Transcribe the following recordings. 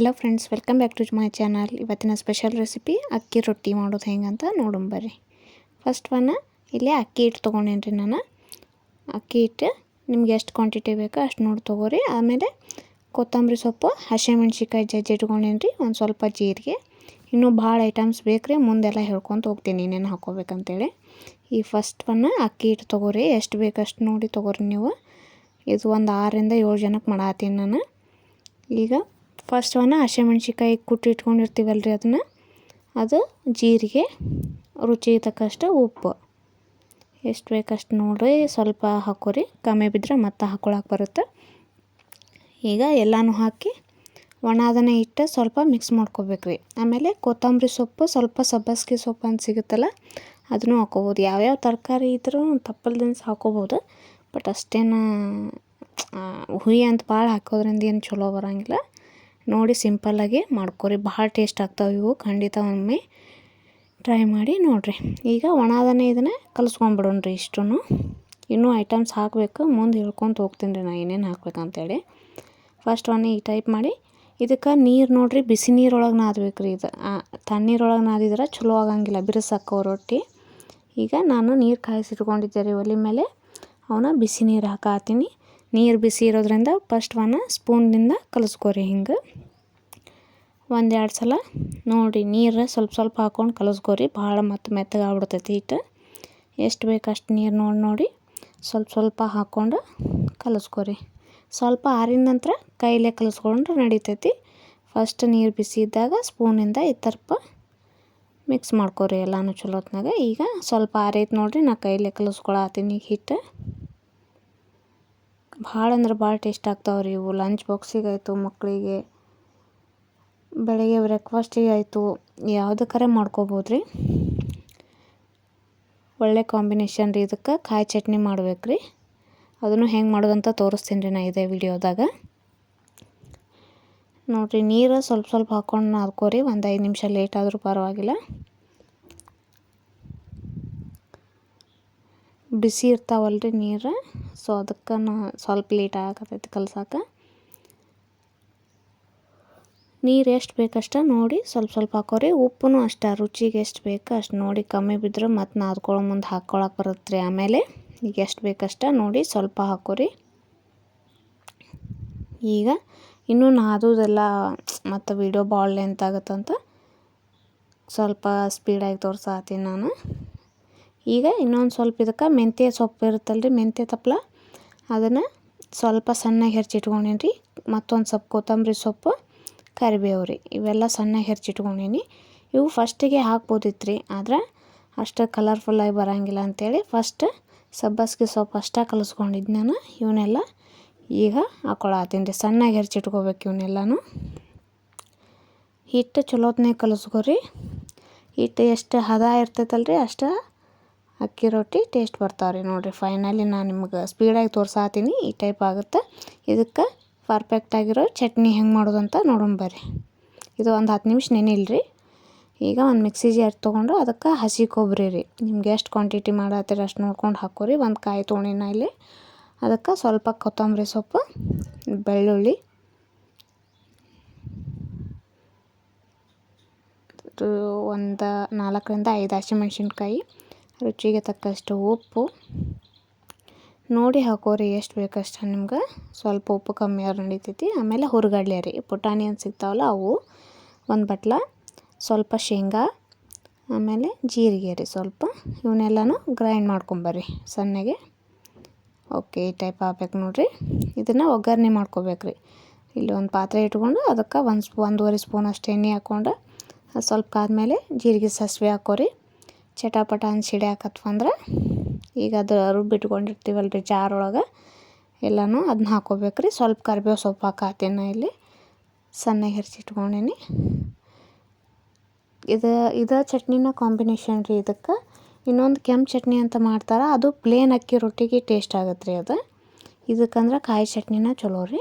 Hello friends welcome back to my channel ಇವತ್ತಿನ special recipe ಅಕ್ಕಿ ರೊಟ್ಟಿ ಮಾಡೋದು ಹೆಂಗಂತ ನೋಡೋಣ ಬರ್ರಿ. ಫಸ್ಟ್ ಒನ್ನ ಇಲ್ಲಿ ಅಕ್ಕಿ ಹಿಟ್ಟು ತೊಗೊಂಡೇನಿ ನಾನು. ಅಕ್ಕಿ ಹಿಟ್ಟು ನಿಮ್ಗೆ ಎಷ್ಟು ಕ್ವಾಂಟಿಟಿ ಬೇಕೋ ಅಷ್ಟು ನೋಡಿ ತೊಗೋರಿ. ಆಮೇಲೆ ಕೊತ್ತಂಬರಿ ಸೊಪ್ಪು ಹಸಿಮೆಣ್ಸಿಕಾಯಿ ಜಜ್ಜಿ ಇಟ್ಕೊಂಡೇನಿ ರೀ ಒಂದು ಸ್ವಲ್ಪ ಜೀರಿಗೆ. ಇನ್ನೂ ಭಾಳ ಐಟಮ್ಸ್ ಬೇಕು ರೀ ಮುಂದೆಲ್ಲ ಹೇಳ್ಕೊತ ಹೋಗ್ತೀನಿ ಏನೇನು ಹಾಕೋಬೇಕಂತೇಳಿ. ಈ ಫಸ್ಟ್ ಒನ್ನ ಅಕ್ಕಿ ಹಿಟ್ಟು ತೊಗೋರಿ. ಎಷ್ಟು ಬೇಕಷ್ಟು ನೋಡಿ ತೊಗೋರಿ ನೀವು. ಇದು ಒಂದು ಆರರಿಂದ ಏಳು ಜನಕ್ಕೆ ಮಾಡತ್ತೀನಿ ನಾನು. ಈಗ ಫಸ್ಟ್ ಅವನ್ನ ಹಸಿಮೆಣ್ಸಿಕಾಯಿ ಕುಟ್ಟಿ ಇಟ್ಕೊಂಡಿರ್ತೀವಲ್ಲ ರೀ ಅದನ್ನು? ಅದು ಜೀರಿಗೆ, ರುಚಿಗೆ ತಕ್ಕಷ್ಟು ಉಪ್ಪು. ಎಷ್ಟು ಬೇಕಷ್ಟು ನೋಡಿರಿ, ಸ್ವಲ್ಪ ಹಾಕೋರಿ. ಕಮ್ಮಿ ಬಿದ್ದರೆ ಮತ್ತೆ ಹಾಕೊಳಕ್ಕೆ ಬರುತ್ತೆ. ಈಗ ಎಲ್ಲನೂ ಹಾಕಿ ಒಣದನ್ನೇ ಇಟ್ಟು ಸ್ವಲ್ಪ ಮಿಕ್ಸ್ ಮಾಡ್ಕೋಬೇಕ್ರಿ. ಆಮೇಲೆ ಕೊತ್ತಂಬರಿ ಸೊಪ್ಪು, ಸ್ವಲ್ಪ ಸಬ್ಬಸ್ಗೆ ಸೊಪ್ಪು ಅಂತ ಸಿಗುತ್ತಲ್ಲ, ಅದನ್ನು ಹಾಕೋಬೋದು. ಯಾವ್ಯಾವ ತರಕಾರಿ ಇದ್ರೂ ತಪ್ಪಲ್ದನ್ಸ್ ಹಾಕೋಬೋದು ಬಟ್ ಅಷ್ಟೇನು ಹುಯಿ ಅಂತ ಭಾಳ ಹಾಕೋದ್ರಿಂದ ಏನು ಚಲೋ ಬರೋಂಗಿಲ್ಲ. ನೋಡಿ ಸಿಂಪಲ್ಲಾಗಿ ಮಾಡ್ಕೊರಿ. ಭಾಳ ಟೇಸ್ಟ್ ಆಗ್ತಾವೆ ಇವು. ಖಂಡಿತ ಒಮ್ಮೆ ಟ್ರೈ ಮಾಡಿ ನೋಡಿರಿ. ಈಗ ಒಣದನೇ ಇದನ್ನು ಕಲಿಸ್ಕೊಂಬಿಡೋಣ್ರಿ ಇಷ್ಟು ಇನ್ನೂ ಐಟಮ್ಸ್ ಹಾಕಬೇಕು. ಮುಂದೆ ಹೇಳ್ಕೊತ ಹೋಗ್ತೀನಿ ರೀ ನಾನು ಏನೇನು ಹಾಕ್ಬೇಕಂತೇಳಿ. ಫಸ್ಟ್ ಒನ್ ಈ ಟೈಪ್ ಮಾಡಿ. ಇದಕ್ಕೆ ನೀರು ನೋಡಿರಿ, ಬಿಸಿ ನೀರೊಳಗೆ ನಾದ್ಬೇಕು ರೀ ಇದು ತಣ್ಣೀರೊಳಗೆ ನಾದಿದ್ರೆ ಚಲೋ ಆಗಂಗಿಲ್ಲ, ಬಿರುಸಾಕೋ ರೊಟ್ಟಿ. ಈಗ ನಾನು ನೀರು ಕಾಯಿಸಿಟ್ಕೊಂಡಿದ್ದೆ ರೀ ಒಲೆ ಮೇಲೆ. ಅವನ್ನ ಬಿಸಿ ನೀರು ಹಾಕಾತೀನಿ ನೀರು ಬಿಸಿ ಇರೋದ್ರಿಂದ ಫಸ್ಟ್ ಒನ್ ಸ್ಪೂನ್ನಿಂದ ಕಲಸ್ಕೊರಿ ಹಿಂಗೆ. ಒಂದೆರಡು ಸಲ ನೋಡಿ ನೀರು ಸ್ವಲ್ಪ ಸ್ವಲ್ಪ ಹಾಕ್ಕೊಂಡು ಕಲಸ್ಕೊರಿ, ಭಾಳ ಮತ್ತು ಮೆತ್ತಗೆ ಆಗ್ಬಿಡ್ತೈತಿ ಹಿಟ್ಟು ಎಷ್ಟು ಬೇಕು ಅಷ್ಟು ನೀರು ನೋಡಿ ನೋಡಿ ಸ್ವಲ್ಪ ಸ್ವಲ್ಪ ಹಾಕ್ಕೊಂಡು ಕಲಸ್ಕೊರಿ. ಸ್ವಲ್ಪ ಆರಿದ ನಂತರ ಕೈಲೇ ಕಲಸ್ಕೊಂಡ್ರೆ ನಡೀತೈತಿ. ಫಸ್ಟ್ ನೀರು ಬಿಸಿ ಇದ್ದಾಗ ಸ್ಪೂನಿಂದ ಈ ಥರಪ್ಪ ಮಿಕ್ಸ್ ಮಾಡ್ಕೊರಿ ಎಲ್ಲನೂ ಚಲೋತ್ನಾಗ. ಈಗ ಸ್ವಲ್ಪ ಆರೈತೆ ನೋಡಿರಿ ನಾ ಕೈಲೇ ಕಲಿಸ್ಕೊಳತ್ತೀನಿ ಹಿಟ್ಟು ಭಾಳ ಅಂದ್ರೆ ಭಾಳ ಟೇಸ್ಟ್ ಆಗ್ತಾವೆ ರೀ ಇವು. ಲಂಚ್ ಬಾಕ್ಸಿಗೆ ಆಯಿತು ಮಕ್ಕಳಿಗೆ ಬೆಳಗ್ಗೆ ಬ್ರೇಕ್ಫಾಸ್ಟಿಗೆ ಆಯಿತು. ಕರೆ ಮಾಡ್ಕೋಬೋದು ರೀ? ಒಳ್ಳೆ ಕಾಂಬಿನೇಷನ್ ರೀ ಇದಕ್ಕೆ. ಕಾಯಿ ಚಟ್ನಿ ಮಾಡ್ಬೇಕು ರೀ. ಅದನ್ನು ಹೆಂಗೆ ಮಾಡೋದಂತ ತೋರಿಸ್ತೀನಿ ರೀ ನಾ ಇದೇ ವಿಡಿಯೋದಾಗ ನೋಡಿರಿ, ನೀರು ಸ್ವಲ್ಪ ಸ್ವಲ್ಪ ಹಾಕ್ಕೊಂಡು ನಾದ್ಕೋರಿ ಒಂದು ಐದು ನಿಮಿಷ ಲೇಟ್ ಆದರೂ ಪರವಾಗಿಲ್ಲ. ಬಿಸಿ ಇರ್ತಾವಲ್ರಿ ನೀರು. ಸೊ ಅದಕ್ಕೆ ನಾ ಸ್ವಲ್ಪ ಲೇಟ್ ಆಗತ್ತೈತಿ ಕಲ್ಸಕ್ಕೆ ನೀರು ಎಷ್ಟು ಬೇಕಷ್ಟ ನೋಡಿ ಸ್ವಲ್ಪ ಸ್ವಲ್ಪ ಹಾಕೋರಿ. ಉಪ್ಪು ಅಷ್ಟೇ, ರುಚಿಗೆ ಎಷ್ಟು ಬೇಕು ಅಷ್ಟು ನೋಡಿ ಕಮ್ಮಿ ಬಿದ್ದರೆ ಮತ್ತು ನಾದ್ಕೊಳ್ಳೋ ಮುಂದೆ ಹಾಕ್ಕೊಳಕ್ಕೆ ಬರುತ್ತೆ ರೀ ಆಮೇಲೆ ಈಗ ಎಷ್ಟು ಬೇಕಷ್ಟ ನೋಡಿ ಸ್ವಲ್ಪ ಹಾಕೋರಿ. ಈಗ ಇನ್ನೂ ನಾದೋದೆಲ್ಲ ಮತ್ತು ವೀಡಿಯೋ ಭಾಳ ಲೆಂತ್ ಆಗುತ್ತಂತ ಸ್ವಲ್ಪ ಸ್ಪೀಡಾಗಿ ತೋರ್ಸಾತೀನಿ ನಾನು. ಈಗ ಇನ್ನೊಂದು ಸ್ವಲ್ಪ ಇದಕ್ಕೆ ಮೆಂತ್ಯ ಸೊಪ್ಪು ಇರುತ್ತಲ್ಲ ರೀ ಮೆಂತ್ಯ ತಪ್ಪಲ ಅದನ್ನು ಸ್ವಲ್ಪ ಸಣ್ಣಗೆ ಹೆರ್ಚಿಟ್ಕೊಂಡೇನಿ ರೀ ಮತ್ತೊಂದು ಸ್ವಲ್ಪ ಕೊತ್ತಂಬರಿ ಸೊಪ್ಪು ಕರಿಬೇವು ರೀ ಇವೆಲ್ಲ ಸಣ್ಣಗೆ ಹೆರ್ಚಿಟ್ಕೊಂಡೀನಿ. ಇವು ಫಸ್ಟಿಗೆ ಹಾಕ್ಬೋದಿತ್ತು ರೀ ಆದ್ರೆ ಅಷ್ಟು ಕಲರ್ಫುಲ್ಲಾಗಿ ಬರೋಂಗಿಲ್ಲ ಅಂಥೇಳಿ ಫಸ್ಟ್ ಸಬ್ಬಸ್ಗೆ ಸೊಪ್ಪು ಅಷ್ಟೇ ಕಲಿಸ್ಕೊಂಡಿದ್ದು ನಾನು. ಇವನ್ನೆಲ್ಲ ಈಗ ಹಾಕೊಳತ್ತೀನಿ. ರೀ ಸಣ್ಣಗೆ ಹೆಚ್ಚಿಟ್ಕೋಬೇಕು ಇವನ್ನೆಲ್ಲನೂ ಹಿಟ್ಟು ಚಲೋತ್ನೇ ಕಲಿಸ್ಕೊರಿ. ಹಿಟ್ಟು ಎಷ್ಟು ಹದ ಇರ್ತೈತಲ್ಲ ರೀ ಅಷ್ಟು ಅಕ್ಕಿ ರೊಟ್ಟಿ ಟೇಸ್ಟ್ ಬರ್ತಾವೆ ರೀ ನೋಡಿರಿ. ಫೈನಲಿ ನಾನು ನಿಮ್ಗೆ ಸ್ಪೀಡಾಗಿ ತೋರ್ಸಾತೀನಿ. ಈ ಟೈಪ್ ಆಗುತ್ತೆ. ಇದಕ್ಕೆ ಪರ್ಫೆಕ್ಟಾಗಿರೋ ಚಟ್ನಿ ಹೆಂಗೆ ಮಾಡೋದು ಅಂತ ನೋಡೋಣ ಬರ್ರಿ. ಇದು ಒಂದು ಹತ್ತು ನಿಮಿಷ ನೆನಿಲ್ರಿ. ಈಗ ಒಂದು ಮಿಕ್ಸಿ ಜಾರ್ ತೊಗೊಂಡು ಅದಕ್ಕೆ ಹಸಿ ಕೊಬ್ಬರಿ ರೀ. ನಿಮ್ಗೆ ಎಷ್ಟು ಕ್ವಾಂಟಿಟಿ ಮಾಡತ್ತೀರಿ ಅಷ್ಟು ನೋಡ್ಕೊಂಡು ಹಾಕೋರಿ. ಒಂದು ಕಾಯಿ ತೊಗೊಂಡಿನ ಇಲ್ಲಿ. ಅದಕ್ಕೆ ಸ್ವಲ್ಪ ಕೊತ್ತಂಬರಿ ಸೊಪ್ಪು, ಬೆಳ್ಳುಳ್ಳಿ ಒಂದು ನಾಲ್ಕರಿಂದ ಐದು ಹಸಿಮೆಣ್ಸಿನ್ಕಾಯಿ ರುಚಿಗೆ ತಕ್ಕಷ್ಟು ಉಪ್ಪು. ನೋಡಿ ಹಾಕೋರಿ ಎಷ್ಟು ಬೇಕಷ್ಟು ನಿಮ್ಗೆ. ಸ್ವಲ್ಪ ಉಪ್ಪು ಕಮ್ಮಿ ಆದ್ರೆ ನಡಿತೈತಿ. ಆಮೇಲೆ ಹುರ್ಗಡ್ಲೆ ರೀ. ಪುಟಾಣಿ ಅಂತ ಸಿಗ್ತಾವಲ್ಲ ಅವು. ಒಂದು ಬಟ್ಲ, ಸ್ವಲ್ಪ ಶೇಂಗಾ, ಆಮೇಲೆ ಜೀರಿಗೆ ರೀ ಸ್ವಲ್ಪ. ಇವನ್ನೆಲ್ಲನೂ ಗ್ರೈಂಡ್ ಮಾಡ್ಕೊಂಬರ್ರಿ ಸಣ್ಣಗೆ. ಓಕೆ ಈ ಟೈಪ್ ಆಗ್ಬೇಕು ನೋಡಿರಿ. ಇದನ್ನು ಒಗ್ಗರಣೆ ಮಾಡ್ಕೋಬೇಕು ರೀ. ಇಲ್ಲಿ ಒಂದು ಪಾತ್ರೆ ಇಟ್ಕೊಂಡು ಅದಕ್ಕೆ ಒಂದು ಸ್ಪೂ, ಒಂದೂವರೆ ಸ್ಪೂನ್ ಅಷ್ಟು ಎಣ್ಣೆ ಹಾಕ್ಕೊಂಡು ಸ್ವಲ್ಪ ಆದಮೇಲೆ ಜೀರಿಗೆ ಸಾಸಿವೆ ಹಾಕೋರಿ. ಚಟಾಪಟ ಅಂತ ಸಿಡಿಯಾಕತ್ವಂದ್ರೆ ಈಗ ಅದು ರುಬ್ಬಿಟ್ಕೊಂಡಿರ್ತೀವಲ್ಲ ರೀ ಜಾರೊಳಗೆ ಎಲ್ಲನೂ ಅದನ್ನ ಹಾಕೋಬೇಕು ರೀ ಸ್ವಲ್ಪ ಕರಿಬೇವು ಸೊಪ್ಪು ಹಾಕಾತೀನಿ ನಾ ಇಲ್ಲಿ. ಸಣ್ಣಗೆ ಹೆರ್ಚಿಟ್ಕೊಂಡೀನಿ ಇದು ಇದು ಚಟ್ನಿನ ಕಾಂಬಿನೇಷನ್ ರೀ ಇದಕ್ಕೆ. ಇನ್ನೊಂದು ಕೆಂಪು ಚಟ್ನಿ ಅಂತ ಮಾಡ್ತಾರೆ. ಅದು ಪ್ಲೇನ್ ಅಕ್ಕಿ ರೊಟ್ಟಿಗೆ ಟೇಸ್ಟ್ ಆಗುತ್ತೆ ರೀ ಅದು. ಇದಕ್ಕಂದ್ರೆ ಕಾಯಿ ಚಟ್ನಿನ ಚಲೋ ರೀ.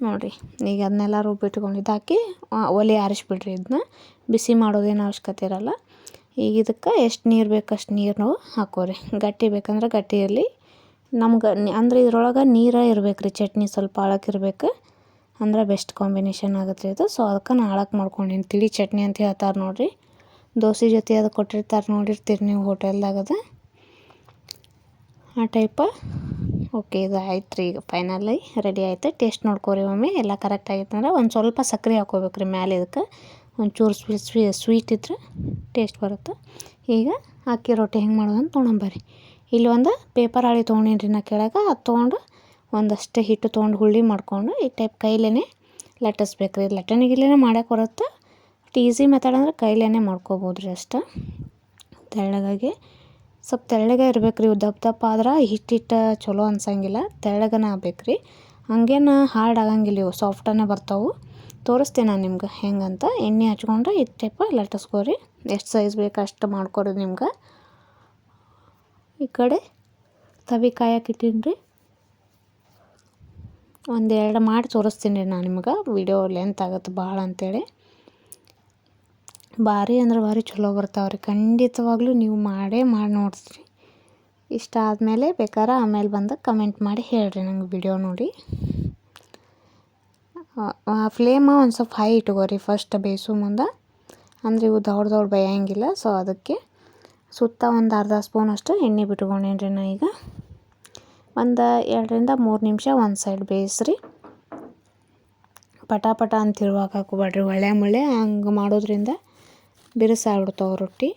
ನೋಡಿರಿ, ಈಗ ಅದನ್ನೆಲ್ಲ ರುಬ್ಬಿಟ್ಕೊಂಡಿದ್ದು ಹಾಕಿ ಒಲೆ ಆರಿಸ್ಬಿಡ್ರಿ ಇದನ್ನ ಬಿಸಿ ಮಾಡೋದೇನು ಅವಶ್ಯಕತೆ ಇರಲ್ಲ. ಈಗ ಇದಕ್ಕೆ ಎಷ್ಟು ನೀರು ಬೇಕು ಅಷ್ಟು ನೀರು ಹಾಕೋರಿ. ಗಟ್ಟಿ ಬೇಕಂದ್ರೆ ಗಟ್ಟಿ ಇರಲಿ. ನಮ್ಗೆ ಅಂದ್ರೆ ಇದ್ರೊಳಗೆ ನೀರು ಇರ್ಬೇಕು ರೀ ಚಟ್ನಿ ಸ್ವಲ್ಪ ಆಳಕ್ಕಿರ್ಬೇಕು ಅಂದ್ರೆ ಬೆಸ್ಟ್ ಕಾಂಬಿನೇಷನ್ ಆಗುತ್ತೆ ಇದು. ಸೊ ಅದಕ್ಕೆ ನಾನು ಆಳಕ್ಕೆ ಮಾಡ್ಕೊಂಡೀನಿ. ತಿಳಿ ಚಟ್ನಿ ಅಂತ ಹೇಳ್ತಾರೆ ನೋಡಿರಿ. ದೋಸೆ ಜೊತೆ ಅದು ಕೊಟ್ಟಿರ್ತಾರೆ ನೋಡಿರ್ತೀರಿ ನೀವು ಹೋಟೆಲ್ದಾಗದ. ಆ ಟೈಪ ಓಕೆ ಇದು ಆಯ್ತು ರೀ ಈಗ ಫೈನಲಿ ರೆಡಿ ಆಯಿತು. ಟೇಸ್ಟ್ ನೋಡ್ಕೊರಿ ಒಮ್ಮೆ. ಎಲ್ಲ ಕರೆಕ್ಟ್ ಆಗಿತ್ತಂದ್ರೆ ಒಂದು ಸ್ವಲ್ಪ ಸಕ್ಕರೆ ಹಾಕೋಬೇಕು ರೀ ಮ್ಯಾಲೆ ಇದಕ್ಕೆ. ಒಂಚೂರು ಸ್ವೀಟ್ ಸ್ವೀ ಸ್ವೀಟ್ ಇದ್ರೆ ಟೇಸ್ಟ್ ಬರುತ್ತೆ. ಈಗ ಅಕ್ಕಿ ರೊಟ್ಟಿ ಹೆಂಗೆ ಮಾಡೋದು ಅಂತ ತೊಗೊಂಬರ್ರಿ ಇಲ್ಲಿ ಒಂದು ಪೇಪರ್ ಹಾಳಿ ತೊಗೊಂಡೇನಿ ನಾ ಕೆಳಗೆ. ಅದು ತೊಗೊಂಡು ಒಂದಷ್ಟೇ ಹಿಟ್ಟು ತೊಗೊಂಡು ಹುಳಿ ಮಾಡ್ಕೊಂಡು ಈ ಟೈಪ್ ಕೈಲೇ ಲಟ್ಟಿಸ್ಬೇಕು ರೀ ಲಟ್ಟಣೆ ಗಿಲ್ಲನೆ ಮಾಡೋಕೆ ಬರುತ್ತೆ. ಬಟ್ ಈಸಿ ಮೆಥಡ್ ಅಂದ್ರೆ ಕೈಲೇ ಮಾಡ್ಕೋಬೋದು ರೀ ಅಷ್ಟು. ತೆಳ್ಳಗಾಗಿ ಸ್ವಲ್ಪ ತೆಳ್ಳಗೆ ಇರ್ಬೇಕು ರೀ ದಪ್ಪ ದಪ್ಪ ಆದ್ರೆ ಹಿಟ್ಟು ಚಲೋ ಅನ್ಸಂಗಿಲ್ಲ. ತೆಳ್ಳಗನ ಆಗ್ಬೇಕು ರೀ ಹಂಗೇನು ಹಾರ್ಡ್ ಆಗಂಗಿಲ್ಲ ಇವು ಸಾಫ್ಟನೇ ಬರ್ತಾವೆ. ತೋರಿಸ್ತೀನಿ ನಾನು ನಿಮ್ಗೆ ಹೆಂಗಂತ. ಎಣ್ಣೆ ಹಚ್ಕೊಂಡು ಈ ಟೈಪ ಲಟ್ಟಿಸ್ಕೋರಿ. ಎಷ್ಟು ಸೈಜ್ ಬೇಕು ಅಷ್ಟು ಮಾಡ್ಕೊಡೋದು ನಿಮ್ಗೆ. ಈ ಕಡೆ ತವಿ ಕಾಯಕ್ಕೆ ರೀ ಒಂದೆರಡು ಮಾಡಿ ತೋರಿಸ್ತೀನಿ ರೀ ನಾನು ನಿಮ್ಗೆ. ವಿಡಿಯೋ ಲೆಂತ್ ಆಗುತ್ತೆ ಭಾಳ ಅಂತೇಳಿ. ಭಾರಿ ಅಂದ್ರೆ ಭಾರಿ ಚಲೋ ಬರ್ತಾವೆ ರೀ ಖಂಡಿತವಾಗ್ಲೂ ನೀವು ಮಾಡೇ ಮಾಡಿ ನೋಡಿಸ್ರಿ. ಇಷ್ಟ ಆದಮೇಲೆ ಬೇಕಾದ್ರೆ ಆಮೇಲೆ ಬಂದು ಕಮೆಂಟ್ ಮಾಡಿ ಹೇಳಿರಿ ನಂಗೆ ವಿಡಿಯೋ ನೋಡಿ. ಫ್ಲೇಮ ಒಂದು ಸ್ವಲ್ಪ ಹೈ ಇಟ್ಕೋರಿ ಫಸ್ಟ್ ಬೇಯಿಸೋ ಮುಂದೆ. ಅಂದರೆ ಇವು ದೊಡ್ಡ ದೊಡ್ಡ ಬೇಯಂಗಿಲ್ಲ ಸೊ ಅದಕ್ಕೆ ಸುತ್ತ ಒಂದು ಅರ್ಧ ಸ್ಪೂನ್ ಅಷ್ಟು ಎಣ್ಣೆ ಬಿಟ್ಕೊಂಡೇನ್ರಿ ನಾ ಈಗ. ಒಂದು ಎರಡರಿಂದ ಮೂರು ನಿಮಿಷ ಒಂದು ಸೈಡ್ ಬೇಯಿಸ್ರಿ. ಪಟ ಪಟ ಅಂತ ಇರುವಾಗ ಹಾಕೋಬೇಡ್ರಿ ಒಳ್ಳೆ ಮುಳ್ಳೆ ಹಂಗೆ ಮಾಡೋದ್ರಿಂದ ಬಿರುಸಾಗ್ಬಿಡ್ತಾವೆ ರೊಟ್ಟಿ.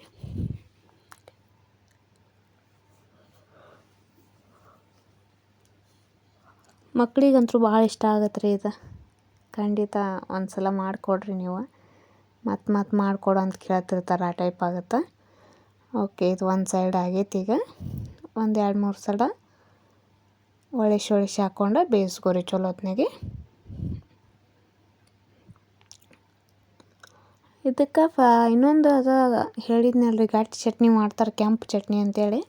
ಮಕ್ಳಿಗಂತೂ ಭಾಳ ಇಷ್ಟ ಆಗತ್ತೆ ರೀ ಇದು. ಖಂಡಿತ ಒಂದು ಸಲ ಮಾಡಿಕೊಡ್ರಿ ನೀವು. ಮತ್ತು ಮತ್ತೆ ಮಾಡಿಕೊಡು ಅಂತ ಕೇಳ್ತಿರ್ತಾರೆ ಆ ಟೈಪ್ ಆಗುತ್ತೆ. ಓಕೆ ಇದು ಒಂದು ಸೈಡ್ ಆಗೈತಿ ಈಗ. ಒಂದು ಎರಡು ಮೂರು ಸಲ ಒಳಿಸಿ ಒಳಿಸಿ ಹಾಕ್ಕೊಂಡು ಬೇಯಿಸ್ಕೊರಿ ಚಲೋ ಹೊತ್ನಾಗೆ ಇದಕ್ಕೆ ಫ ಇನ್ನೊಂದು ಅದು ಹೇಳಿದ್ನಲ್ರಿ ಗಟ್ಟಿ ಚಟ್ನಿ ಮಾಡ್ತಾರೆ, ಕೆಂಪು ಚಟ್ನಿ ಅಂತೇಳಿ.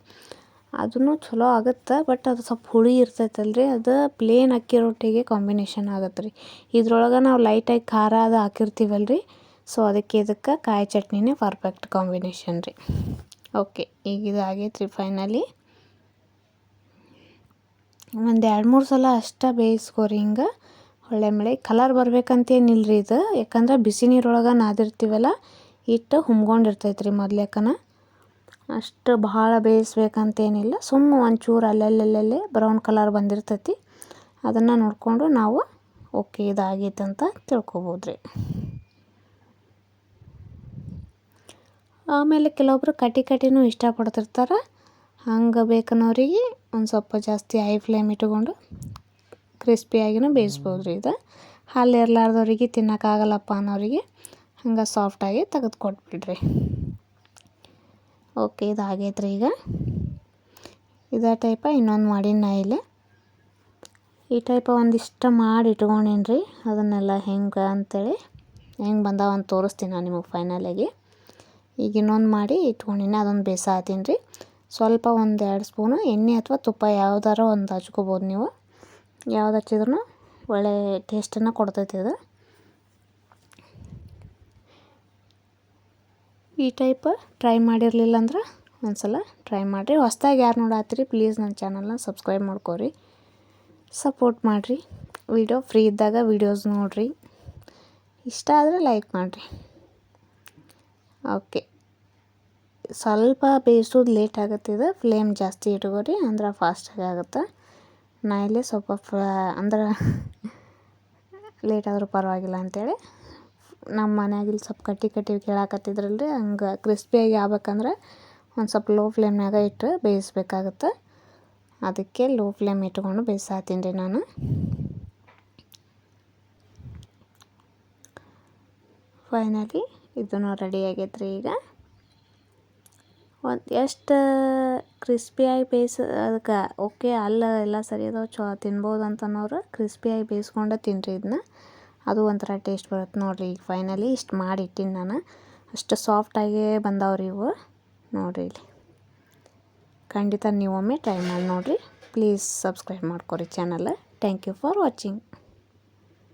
ಅದೂ ಚಲೋ ಆಗುತ್ತೆ ಬಟ್ ಅದು ಸ್ವಲ್ಪ ಹುಳಿ ಇರ್ತೈತಲ್ರಿ, ಅದು ಪ್ಲೇನ್ ಅಕ್ಕಿ ರೊಟ್ಟಿಗೆ ಕಾಂಬಿನೇಷನ್ ಆಗತ್ತೆ ರೀ. ಇದ್ರೊಳಗೆ ನಾವು ಲೈಟಾಗಿ ಖಾರ ಅದು ಹಾಕಿರ್ತೀವಲ್ರಿ ಸೊ ಅದಕ್ಕೆ ಇದಕ್ಕೆ ಕಾಯಿ ಚಟ್ನಿನೇ ಪರ್ಫೆಕ್ಟ್ ಕಾಂಬಿನೇಷನ್ ರೀ. ಓಕೆ ಈಗ ಇದು ಆಗೈತೆ ರೀ ಫೈನಲಿ ಒಂದು ಎರಡು ಮೂರು ಸಲ ಅಷ್ಟೇ ಬೇಯಿಸ್ಕೋರಿ ಹಿಂಗೆ. ಒಳ್ಳೆ ಮಳೆ ಕಲರ್ ಬರ್ಬೇಕಂತೇನಿಲ್ಲ ರೀ ಇದು, ಯಾಕಂದ್ರೆ ಬಿಸಿ ನೀರೊಳಗೆ ನಾದಿರ್ತೀವಲ್ಲ ಇಟ್ಟು ಹುಮ್ಕೊಂಡಿರ್ತೈತೆ ರೀ ಮೊದ್ಲೇಕನ. ಅಷ್ಟು ಭಾಳ ಬೇಯಿಸ್ಬೇಕಂತೇನಿಲ್ಲ. ಸುಮ್ಮ ಒಂಚೂರು ಅಲ್ಲಲ್ಲಲ್ಲೇ ಬ್ರೌನ್ ಕಲರ್ ಬಂದಿರ್ತೈತಿ. ಅದನ್ನು ನೋಡಿಕೊಂಡು ನಾವು ಓಕೆ ಇದಾಗೈತೆ ಅಂತ ತಿಳ್ಕೊಬೋದು ರೀ ಆಮೇಲೆ ಕೆಲವೊಬ್ರು ಕಟಿ ಕಟಿನೂ ಇಷ್ಟಪಡ್ತಿರ್ತಾರೆ. ಹಂಗೆ ಬೇಕನ್ನೋರಿಗೆ ಒಂದು ಸ್ವಲ್ಪ ಜಾಸ್ತಿ ಹೈ ಫ್ಲೇಮ್ ಇಟ್ಕೊಂಡು ಕ್ರಿಸ್ಪಿಯಾಗಿನೂ ಬೇಯಿಸ್ಬೋದು ರೀ ಇದು. ಹಾಲು ಇರಲಾರ್ದವ್ರಿಗೆ ತಿನ್ನೋಕ್ಕಾಗಲ್ಲಪ್ಪ ಅನ್ನೋರಿಗೆ ಹಂಗೆ ಸಾಫ್ಟಾಗಿ ತೆಗೆದು ಕೊಟ್ಬಿಡ್ರಿ ಓಕೆ, ಇದು ಆಗೈತೆ ರೀ ಈಗ. ಇದೇ ಟೈಪ, ಇನ್ನೊಂದು ಮಾಡೀನಿ ನಾ ಇಲ್ಲಿ. ಈ ಟೈಪ ಒಂದಿಷ್ಟು ಮಾಡಿ ಇಟ್ಕೊಂಡೀನಿ ರೀ ಅದನ್ನೆಲ್ಲ ಹೆಂಗೆ ಅಂತೇಳಿ. ಹೆಂಗೆ ಬಂದಾವ ಅಂತ ತೋರಿಸ್ತೀನಿ ನಾನು ನಿಮಗೆ ಫೈನಲಾಗಿ ಈಗ ಇನ್ನೊಂದು ಮಾಡಿ ಇಟ್ಕೊಂಡಿನಿ, ಅದೊಂದು ಬೇಯಿಸಾತೀನಿ ರೀ ಸ್ವಲ್ಪ ಒಂದು ಎರಡು ಸ್ಪೂನು ಎಣ್ಣೆ ಅಥವಾ ತುಪ್ಪ ಯಾವ್ದಾರ ಒಂದು ಹಚ್ಕೋಬೋದು ನೀವು. ಯಾವ್ದು ಹಚ್ಚಿದ್ರೂ ಒಳ್ಳೆ ಟೇಸ್ಟನ್ನು ಕೊಡ್ತೈತಿ ಇದು ಈ ಟೈಪ್ ಟ್ರೈ ಮಾಡಿರಲಿಲ್ಲ ಅಂದ್ರೆ ಒಂದ್ಸಲ ಟ್ರೈ ಮಾಡಿರಿ. ಹೊಸ್ದಾಗಿ ಯಾರು ನೋಡಾತ್ತೀರಿ ಪ್ಲೀಸ್ ನನ್ನ ಚಾನಲ್ನ ಸಬ್ಸ್ಕ್ರೈಬ್ ಮಾಡ್ಕೊರಿ. ಸಪೋರ್ಟ್ ಮಾಡಿರಿ. ವಿಡಿಯೋ ಫ್ರೀ ಇದ್ದಾಗ ವೀಡಿಯೋಸ್ ನೋಡಿರಿ. ಇಷ್ಟ ಆದರೆ ಲೈಕ್ ಮಾಡಿರಿ. ಓಕೆ ಸ್ವಲ್ಪ ಬೇಯಿಸೋದು ಲೇಟ್ ಆಗುತ್ತೆ ಇದು. ಫ್ಲೇಮ್ ಜಾಸ್ತಿ ಇಟ್ಕೋರಿ, ಅಂದ್ರೆ ಫಾಸ್ಟಾಗಿ ಆಗುತ್ತೆ. ನಾ ಇಲ್ಲಿ ಸ್ವಲ್ಪ ಫ ಅಂದ್ರೆ ಲೇಟ್ ಆದರೂ ಪರವಾಗಿಲ್ಲ ಅಂತೇಳಿ. ನಮ್ಮ ಮನ್ಯಾಗ ಇಲ್ಲಿ ಸ್ವಲ್ಪ ಕಟ್ಟಿ ಕಟ್ಟಿ ಕೇಳಾಕತ್ತಿದ್ರಲ್ರಿ, ಹಂಗೆ ಕ್ರಿಸ್ಪಿಯಾಗಿ ಆಗ್ಬೇಕಂದ್ರೆ ಒಂದು ಸ್ವಲ್ಪ ಲೋ ಫ್ಲೇಮ್ನಾಗ ಇಟ್ಟು ಬೇಯಿಸ್ಬೇಕಾಗತ್ತೆ. ಅದಕ್ಕೆ ಲೋ ಫ್ಲೇಮ್ ಇಟ್ಕೊಂಡು ಬೇಯಿಸಾತೀನಿ ರೀ ನಾನು. ಫೈನಲಿ ಇದನ್ನು ರೆಡಿ ಆಗೈತೆ ರೀ ಈಗ. ಒಂದು ಎಷ್ಟು ಕ್ರಿಸ್ಪಿಯಾಗಿ ಬೇಯಿಸ, ಅದಕ್ಕೆ ಓಕೆ ಅಲ್ಲ, ಎಲ್ಲ ಸರಿ ಅದಾವೆ ಚೊ ತಿನ್ಬೋದು ಅಂತನೋರು ಕ್ರಿಸ್ಪಿಯಾಗಿ ಬೇಯಿಸ್ಕೊಂಡು ತಿನ್ನಿರಿ ಇದನ್ನ ಅದು ಒಂಥರ ಟೇಸ್ಟ್ ಬರುತ್ತೆ ನೋಡಿರಿ. ಈಗ ಫೈನಲಿ ಇಷ್ಟು ಮಾಡಿ ಇಟ್ಟೀನಿ ನಾನು. ಅಷ್ಟು ಸಾಫ್ಟಾಗೇ ಬಂದವ್ರಿ ಇವು. ನೋಡಿರಿ ಇಲ್ಲಿ. ಖಂಡಿತ ನೀವೊಮ್ಮೆ ಟ್ರೈ ಮಾಡಿ ನೋಡಿರಿ. ಪ್ಲೀಸ್ ಸಬ್ಸ್ಕ್ರೈಬ್ ಮಾಡ್ಕೊರಿ channel thank you for watching